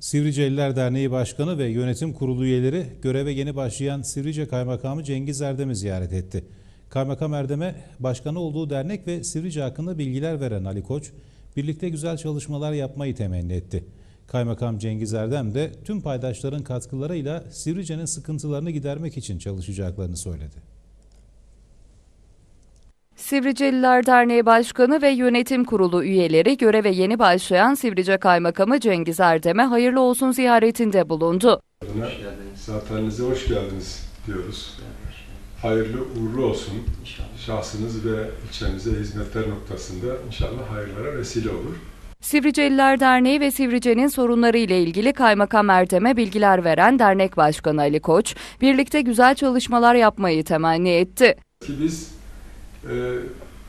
Sivriceliler Derneği Başkanı ve Yönetim Kurulu üyeleri göreve yeni başlayan Sivrice Kaymakamı Cengiz Erdem'i ziyaret etti. Kaymakam Erdem'e başkanı olduğu dernek ve Sivrice hakkında bilgiler veren Ali Koç, birlikte güzel çalışmalar yapmayı temenni etti. Kaymakam Cengiz Erdem de tüm paydaşların katkılarıyla Sivrice'nin sıkıntılarını gidermek için çalışacaklarını söyledi. Sivriceliler Derneği Başkanı ve Yönetim Kurulu üyeleri göreve yeni başlayan Sivrice Kaymakamı Cengiz Erdem'e hayırlı olsun ziyaretinde bulundu. adına Hoş geldiniz. zateninize hoş geldiniz diyoruz. Hayırlı uğurlu olsun. İnşallah. Şahsınız ve ilçemize hizmetler noktasında inşallah hayırlara vesile olur. Sivriceliler Derneği ve Sivrice'nin sorunları ile ilgili Kaymakam Erdem'e bilgiler veren Dernek Başkanı Ali Koç, birlikte güzel çalışmalar yapmayı temenni etti. Ki biz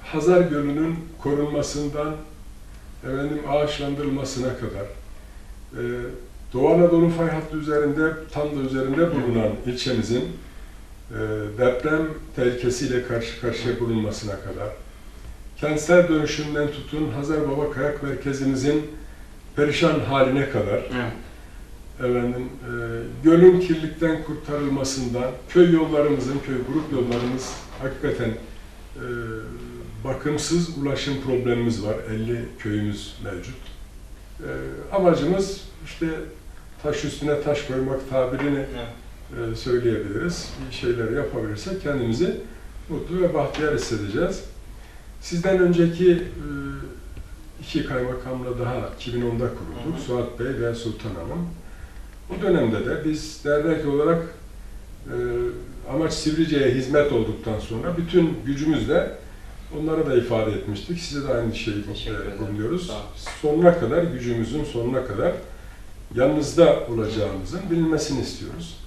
Hazar Gölü'nün korunmasından efendim ağaçlandırılmasına kadar e, Doğu Anadolu fay hattı üzerinde tam da üzerinde bulunan ilçemizin e, deprem tehlikesiyle karşı karşıya bulunmasına kadar kentsel dönüşümden tutun Hazar Baba Kayak Merkezimizin perişan haline kadar Evet. efendim e, gölün kirlilikten kurtarılmasından köy yollarımızın köy grup yollarımız hakikaten e, bakımsız ulaşım problemimiz var. 50 köyümüz mevcut. E, amacımız işte taş üstüne taş koymak tabirini e, söyleyebiliriz. Bir şeyler yapabilirsek kendimizi mutlu ve bahtiyar hissedeceğiz. Sizden önceki e, iki kaymakamla daha 2010'da kurulduk Hı hı. Suat Bey ve Sultan Hanım. Bu dönemde de biz dernek olarak e, amaç Sivrice'ye hizmet olduktan sonra bütün gücümüzle onlara da ifade etmiştik. Size de aynı şeyi Teşekkür e. Sonuna kadar, gücümüzün sonuna kadar yanınızda olacağımızın bilinmesini istiyoruz.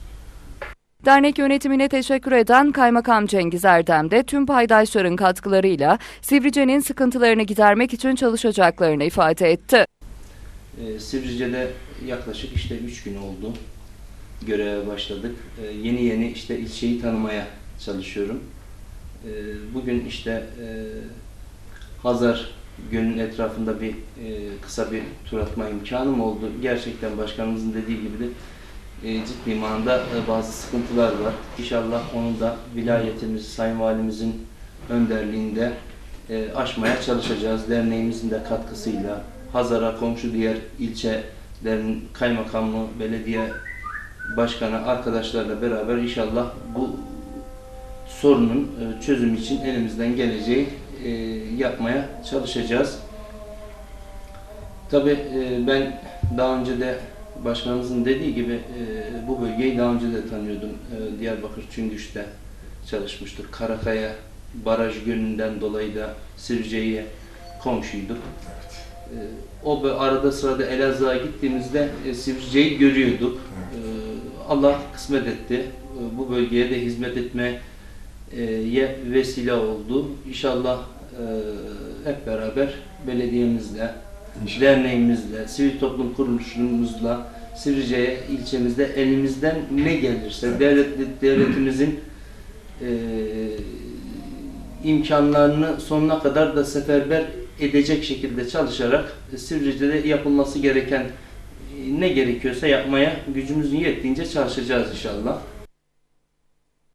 Dernek yönetimine teşekkür eden Kaymakam Cengiz Erdem de tüm paydaşların katkılarıyla Sivrice'nin sıkıntılarını gidermek için çalışacaklarını ifade etti. Ee, Sivrice'de yaklaşık işte 3 gün oldu. Göreve başladık. Ee, yeni yeni işte ilçeyi tanımaya çalışıyorum. Ee, bugün işte e, Hazar Gölü'nün etrafında bir e, kısa bir tur atma imkanım oldu. Gerçekten başkanımızın dediği gibi de e, ciddi manada e, bazı sıkıntılar var. İnşallah onu da vilayetimiz, Sayın Valimizin önderliğinde e, aşmaya çalışacağız. Derneğimizin de katkısıyla Hazar'a komşu diğer ilçelerin kaymakamlığı, belediye başkanı arkadaşlarla beraber inşallah bu sorunun e, çözümü için elimizden geleceği e, yapmaya çalışacağız. Tabii e, ben daha önce de başkanımızın dediği gibi bu bölgeyi daha önce de tanıyordum. Diyarbakır Çüngüş'te çalışmıştık. Karakaya Baraj Gölü'nden dolayı da Sirce'ye komşuyduk. O arada sırada Elazığ'a gittiğimizde Sivrice'yi görüyorduk. E, Allah kısmet etti. E, bu bölgeye de hizmet etmeye vesile oldu. İnşallah e, hep beraber belediyemizle, İnşallah. derneğimizle, sivil toplum kuruluşumuzla Sivrice'ye ilçemizde elimizden ne gelirse Evet. devlet devletimizin e, imkanlarını sonuna kadar da seferber edecek şekilde çalışarak Sivrice'de yapılması gereken ne gerekiyorsa yapmaya gücümüzün yettiğince çalışacağız inşallah.